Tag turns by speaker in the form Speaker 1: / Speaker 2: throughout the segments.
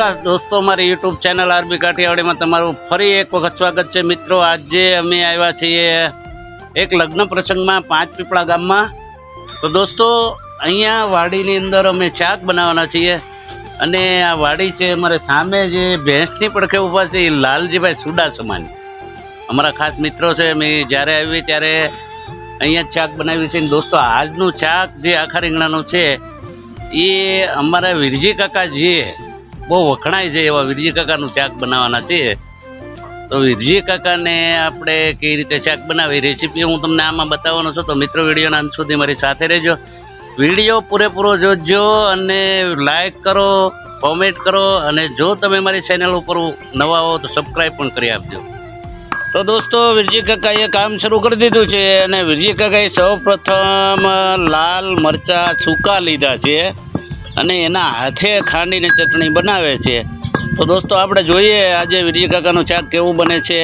Speaker 1: નમસ્કાર દોસ્તો મારી યુટ્યુબ ચેનલ આરબી કાઠિયાવાડીમાં તમારું ફરી એક વખત સ્વાગત છે. મિત્રો, આજે અમે આવ્યા છીએ એક લગ્ન પ્રસંગમાં પાંચ પીપળા ગામમાં. તો દોસ્તો, અહીંયા વાડીની અંદર અમે શાક બનાવવાના છીએ અને આ વાડી છે અમારે સામે જે ભેંસની પડખે ઊભા છે, એ લાલજીભાઈ સુડા સમાન અમારા ખાસ મિત્રો છે, અમે જ્યારે આવી ત્યારે અહીંયા જ શાક બનાવ્યું છે દોસ્તો, આજનું શાક જે આખા રીંગણાનું છે, એ અમારા વિરજી કાકા જે બહુ વખણાય છે એવા વિરજી કાકાનું શાક બનાવવાના છે. તો વિરજી કાકાને આપણે કઈ રીતે શાક બનાવી? રેસીપી હું તમને આમાં બતાવવાનો છું. તો મિત્રો, વિડીયોના અંત સુધી મારી સાથે રહેજો. વીડિયો પૂરેપૂરો જોજો અને લાઈક કરો કોમેન્ટ કરો અને જો તમે મારી ચેનલ ઉપર નવા હો તો સબસ્ક્રાઈબ પણ કરી આપજો. તો દોસ્તો, વિરજી કાકાએ કામ શરૂ કરી દીધું છે અને વિરજી કાકાએ સૌ પ્રથમ લાલ મરચાં સૂકા લીધા છે. અને એના હાથે ખાંડીને ચટણી બનાવે છે. તો દોસ્તો, આપણે જોઈએ આજે વિરજી કાકાનું ચાક કેવું બને છે.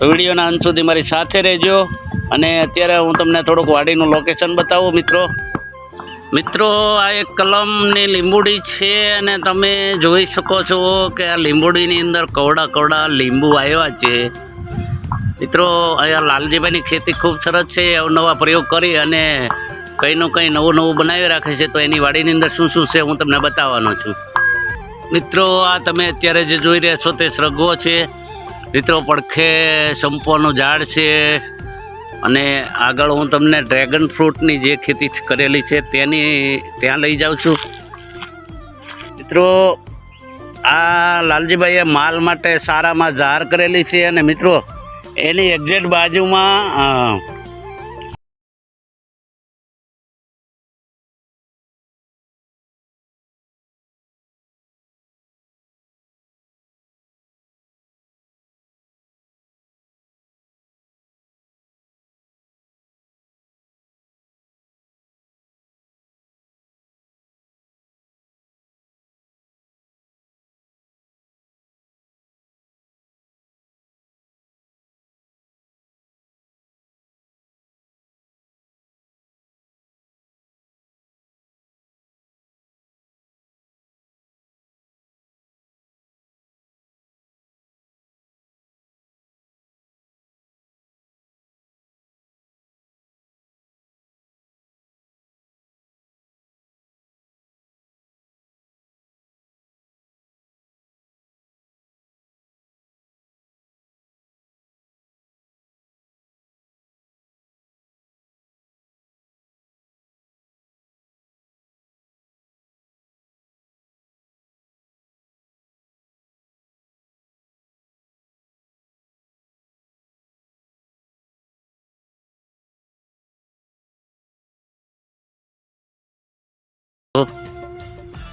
Speaker 1: વિડીયોના અંત સુધી મારી સાથે રહેજો. અને અત્યારે હું તમને થોડુંક વાડીનું લોકેશન બતાવું, મિત્રો. મિત્રો, આ એક કલમની લીંબુડી છે અને તમે જોઈ શકો છો કે આ લીંબુડીની અંદર કવડા કવડા લીંબુ આવ્યા છે. મિત્રો, અહીંયા લાલજીભાઈની ખેતી ખૂબ સરસ છે. અવનવા પ્રયોગ કરી અને કંઈનું કંઈ નવું નવું બનાવી રાખે છે, તો એની વાડીની અંદર શું શું છે હું તમને બતાવવાનો છું. મિત્રો, આ તમે અત્યારે જે જોઈ રહ્યા છો તે શ્રગો છે. મિત્રો, પડખે સંપોનું ઝાડ છે અને આગળ હું તમને ડ્રેગન ફ્રૂટની જે ખેતી કરેલી છે તેની, ત્યાં લઈ જાઉં છું. મિત્રો, આ લાલજીભાઈએ માલ માટે સારામાં ઝાર કરેલી છે અને મિત્રો, એની એક્ઝેક્ટ બાજુમાં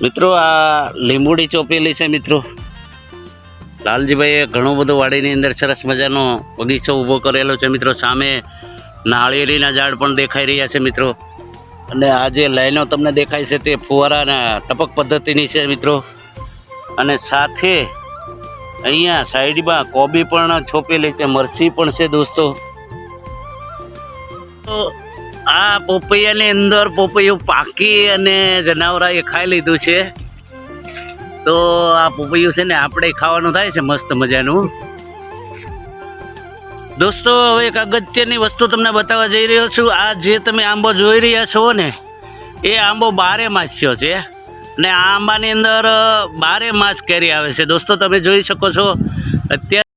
Speaker 1: મિત્રો, આ લીંબુડી ચોપેલી છે મિત્રો. લાલજીભાઈએ ઘણું બધું વાડીની અંદર સરસ મજાનો બગીચો ઊભો કરેલો છે મિત્રો. સામે નાળિયેરીના ઝાડ પણ દેખાઈ રહ્યા છે મિત્રો. અને આ જે લાઈનો તમને દેખાય છે તે ફુવારાના ટપક પદ્ધતિની છે મિત્રો. અને સાથે અહીંયા સાઈડમાં કોબી પણ છોપેલી છે મરસી પણ છે દોસ્તો. આ પોપૈયાની અંદર પોપૈયું પાકી અને જનાવરાએ ખાઈ લીધું છે. તો આ પોપૈયું છે ને આપણે ખાવાનું થાય છે મસ્ત મજાનું. દોસ્તો, હવે એક અગત્યની વસ્તુ તમને બતાવવા જઈ રહ્યો છું. આ જે તમે આંબો જોઈ રહ્યા છો ને, એ આંબો બારે માસ્યો છે ને આ આંબાની અંદર બારે માસ કેરી આવે છે. દોસ્તો, તમે જોઈ શકો છો, અત્યારે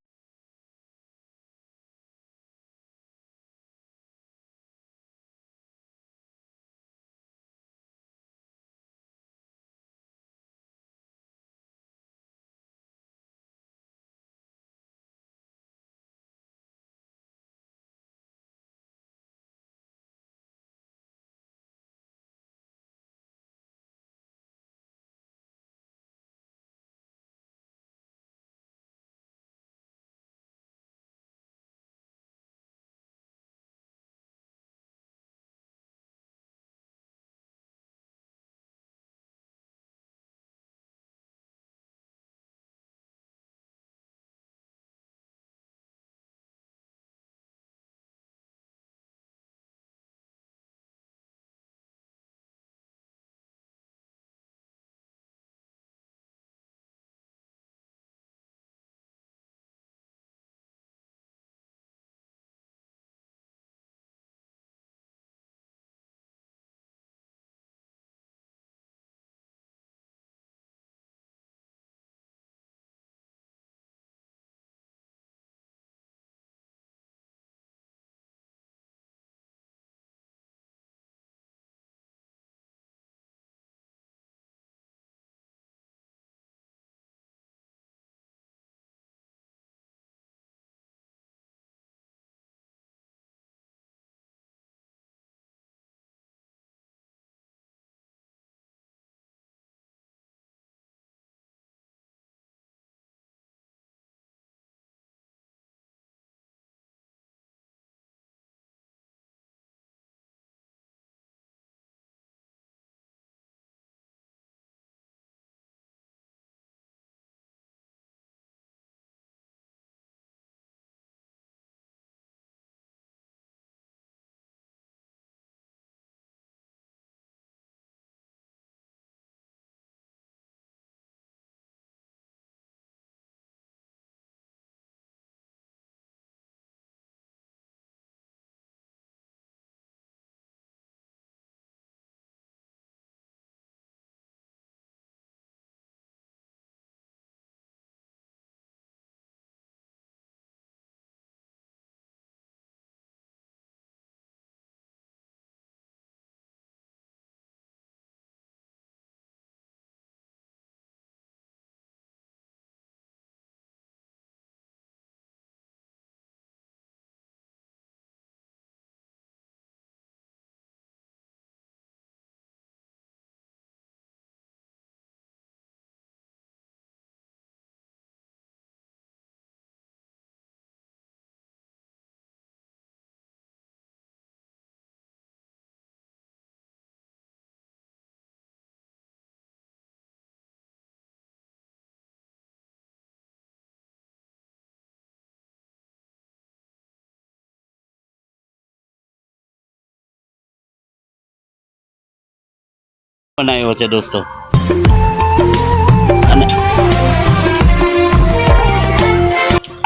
Speaker 1: બનાવ્યો છે દોસ્તો.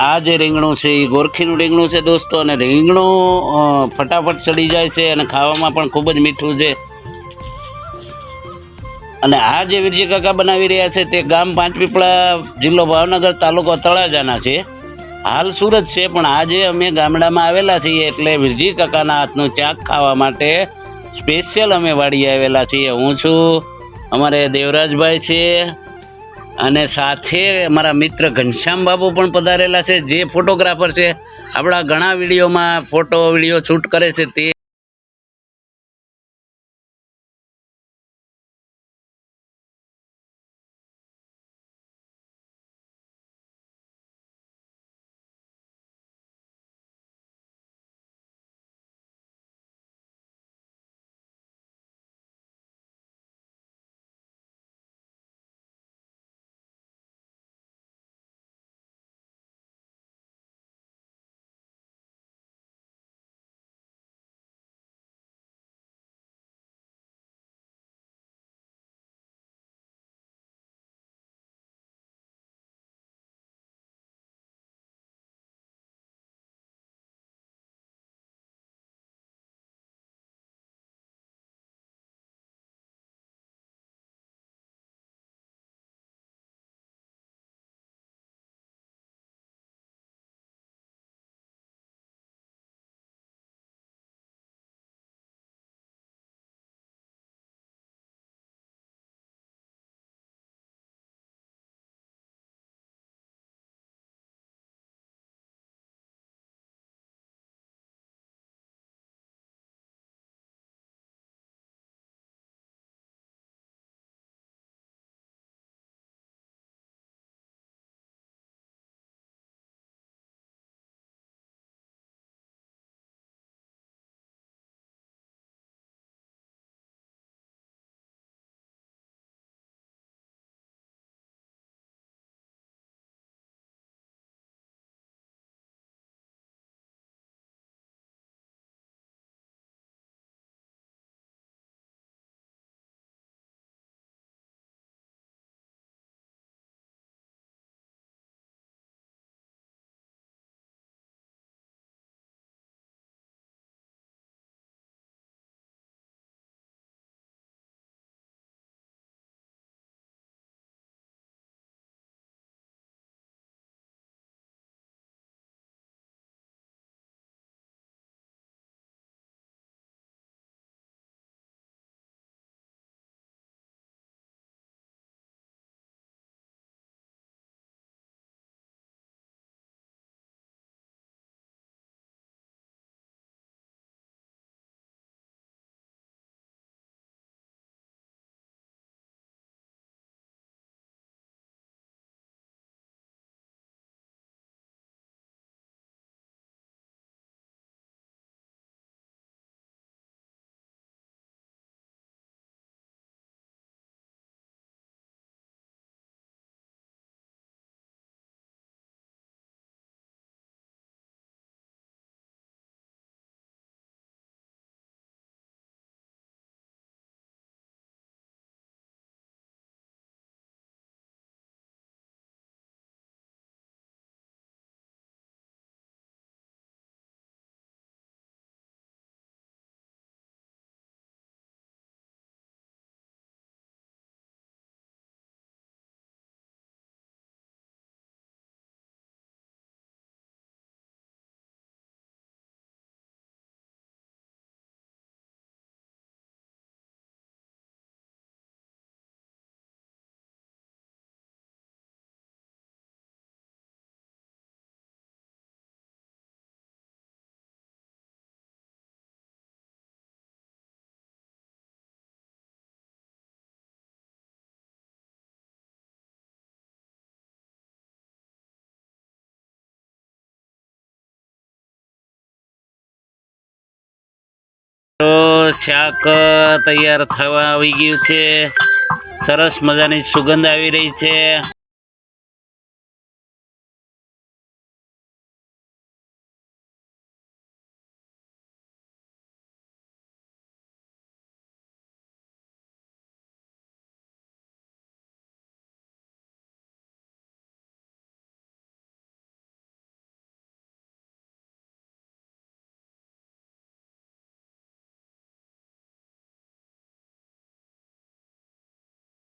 Speaker 1: આ જે રીંગણું છે, એ ગોરખીનું રીંગણું છે દોસ્તો, અને રીંગણું ફટાફટ ચડી જાય છે અને ખાવામાં પણ ખૂબ જ મીઠું છે. અને આ જે વિરજી કાકા બનાવી રહ્યા છે, તે ગામ પાંચપીપળા જિલ્લો ભાવનગર તાલુકો તળાજાના છે. હાલ સુરત છે, પણ આજે અમે ગામડામાં આવેલા છીએ એટલે વિરજી કાકાના હાથનું ચાક ખાવા માટે સ્પેશિયલ અમે વાડી આવેલા છીએ. હું છું, અમારે દેવરાજભાઈ છે અને સાથે મારા મિત્ર ઘનશ્યામ બાબુ પણ પધારેલા છે. જે ફોટોગ્રાફર છે, આપણા ઘણા વિડીયોમાં ફોટો, વીડિયો શૂટ કરે છે તે તો શાક તૈયાર થવા આવી ગયું છે. સરસ મજાની સુગંધ આવી રહી છે.